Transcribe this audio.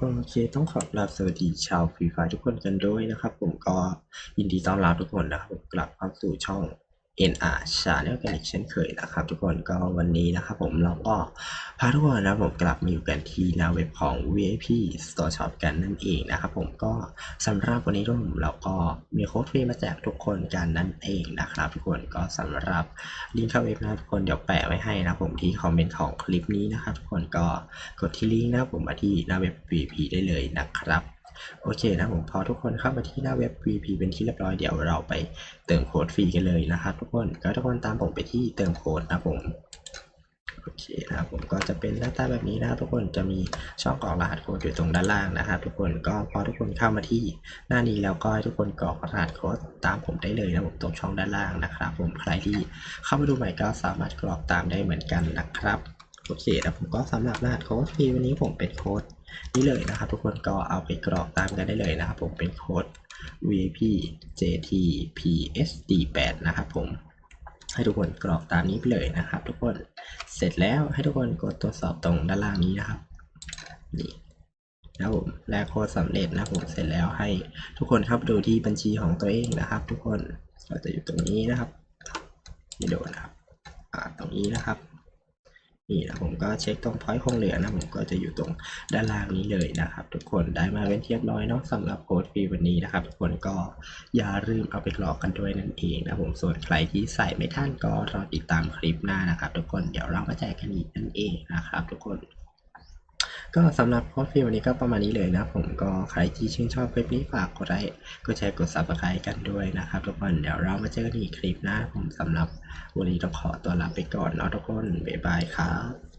โอเค ต้องขอกราบสวัสดีชาวฟรีไฟทุกคนกันด้วยนะครับ ผมก็ยินดีต้อนรับทุกคนนะครับกลับเข้าสู่ช่อง NR Channel กันอีกเช่นเคยนะครับ ทุกคนก็วันนี้นะครับผมเราก็ พาทุกคนนะผมกลับมาอยู่กันที่หน้าเว็บของ VIP Store Shop กันนั่นเองนะครับผมก็สำหรับวันนี้ทุกคนเราก็มีโค้ดฟรีมาแจกทุกคนกันนั่นเองนะครับ ทุกคนก็สำหรับลิงก์เข้าเว็บนะทุกคนเดี๋ยวแปะไว้ให้นะครับผมที่คอมเมนต์ของคลิปนี้นะครับทุกคนก็กดที่ลิงก์นะผมมาที่หน้าเว็บ VIP ได้เลยนะครับโอเคนะผมพอทุกคนเข้ามาที่หน้าเว็บ VP เป็นที่เรียบร้อยเดี๋ยวเราไปเติมโค้ดฟรีกันเลยนะครับทุกคนก็ทุกคนตามผมไปที่เติมโค้ดนะผม เคนะครับผมก็จะเป็นหน้าตาแบบนี้นะครับทุกคนจะมีช่องกรอกรหัสโค้ดอยู่ตรงด้านล่างนะครับทุกคนก็พอทุกคนเข้ามาที่หน้านี้แล้วก็ให้ทุกคนกรอกรหัสโค้ดตามผมได้เลยนะผมตรงช่องด้านล่างนะครับ ผมใครที่เข้ามาดูใหม่ก็สามารถกรอกตามได้เหมือนกันนะครับโอเคนะผมก็สำหรับรหัสโค้ดฟรีวันนี้ผมเป็นโค้ดนี่เลยนะครับ ทุกคนก็เอาไปกรอกตามกันได้เลยนะครับ ผมเป็นโค้ด VIP JTPSD 8 นะครับผมให้ทุกคนกรอกตามนี้ไปเลยนะครับ ทุกคน เสร็จแล้วให้ทุกคนกดตรวจสอบตรงด้านล่างนี้นะครับนี่นะผมแลกโค้ดสำเร็จนะครับผมเสร็จแล้วให้ทุกคนเข้าไปดูที่บัญชีของตัวเองนะครับ ทุกคนเราจะอยู่ตรงนี้นะครับนี่โดนนะครับตรงนี้นะครับ นี่นะผมก็เช็คตรงพอยต์คงเหลือนะผมก็จะอยู่ตรงด้านล่างนี้เลยนะครับ ทุกคนได้มาเป็นเทียบร้อยเนาะสำหรับโค้ดฟรีวันนี้นะครับ ทุกคนก็อย่าลืมเอาไปกรอกกันด้วยนั่นเองนะผมส่วนใครที่ใส่ไม่ทันก็รอติดตามคลิปหน้านะครับ ทุกคนเดี๋ยวเรามาแจกกันอีกนั่นเองนะครับ ทุกคน ก็สำหรับโค้ดฟรีวันนี้ก็ประมาณนี้เลยนะผมก็ใครที่ชื่นชอบคลิปนี้ฝากกดไลค์กดแชร์กด subscribe กันด้วยนะครับทุกคนเดี๋ยวเรามาเจอกันอีกคลิปหน้าผมสำหรับวันนี้ต้องขอตัวลาไปก่อนเนาะทุกคนบ๊ายบายครับ